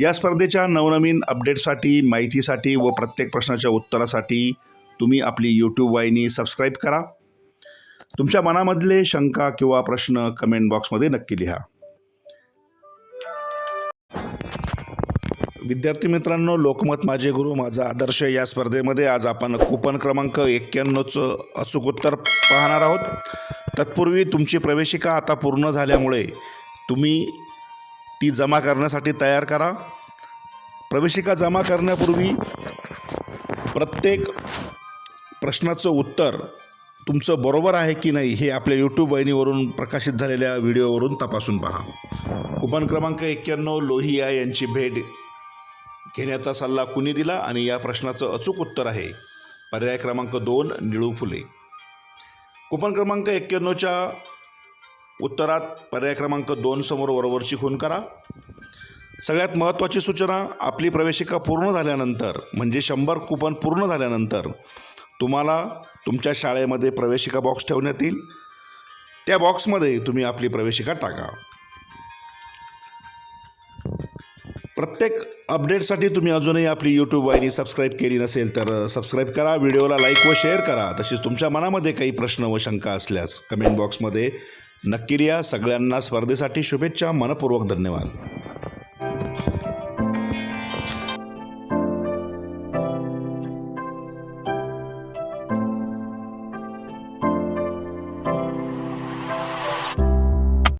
या स्पर्धेच्या नवनवीन अपडेटसाठी माहितीसाठी व प्रत्येक प्रश्नाच्या उत्तरासाठी तुम्ही आपली यूट्यूब वाहिनी सबस्क्राईब करा. तुमच्या मनामधले शंका किंवा प्रश्न कमेंट बॉक्समध्ये नक्की लिहा. विद्यार्थी मित्रांनो लोकमत माझे गुरु माझा आदर्श या स्पर्धेमध्ये आज आपण कुपन क्रमांक एक्क्याण्णवचं अचूक उत्तर पाहणार आहोत. तत्पूर्वी तुमची प्रवेशिका आता पूर्ण झाल्यामुळे तुम्ही ती जमा करण्यासाठी तयार करा. प्रवेशिका जमा करण्यापूर्वी प्रत्येक प्रश्नाचं उत्तर तुमचं बरोबर आहे की नाही हे आपल्या यूट्यूब वाहिनीवरून प्रकाशित झालेल्या व्हिडिओवरून तपासून पहा. कुपन क्रमांक एक्क्याण्णव लोहिया यांची भेट घेण्याचा सल्ला कुणी दिला आणि या प्रश्नाचं अचूक उत्तर आहे? पर्याय क्रमांक दोन निळू फुले. कुपन क्रमांक एक्क्याण्णवच्या उत्तरात पर्याय क्रमांक दोन समोर वरवरची खून करा. सगळ्यात महत्त्वाची सूचना आपली प्रवेशिका पूर्ण झाल्यानंतर म्हणजे शंभर कुपन पूर्ण झाल्यानंतर तुम्हाला तुमच्या शाळेमध्ये प्रवेशिका बॉक्स ठेवण्यात येईल. त्या बॉक्समध्ये तुम्ही आपली प्रवेशिका टाका. प्रत्येक अपडेटसाठी तुम्ही अजूनही आपली यूट्यूब वाहिनी सबस्क्राईब केली नसेल तर सबस्क्राईब करा. व्हिडिओला लाईक व शेअर करा. तसेच तुमच्या मनामध्ये काही प्रश्न व शंका असल्यास कमेंट बॉक्समध्ये नक्की लिहा सगळ्यांना स्पर्धेसाठी शुभेच्छा मनपूर्वक धन्यवाद.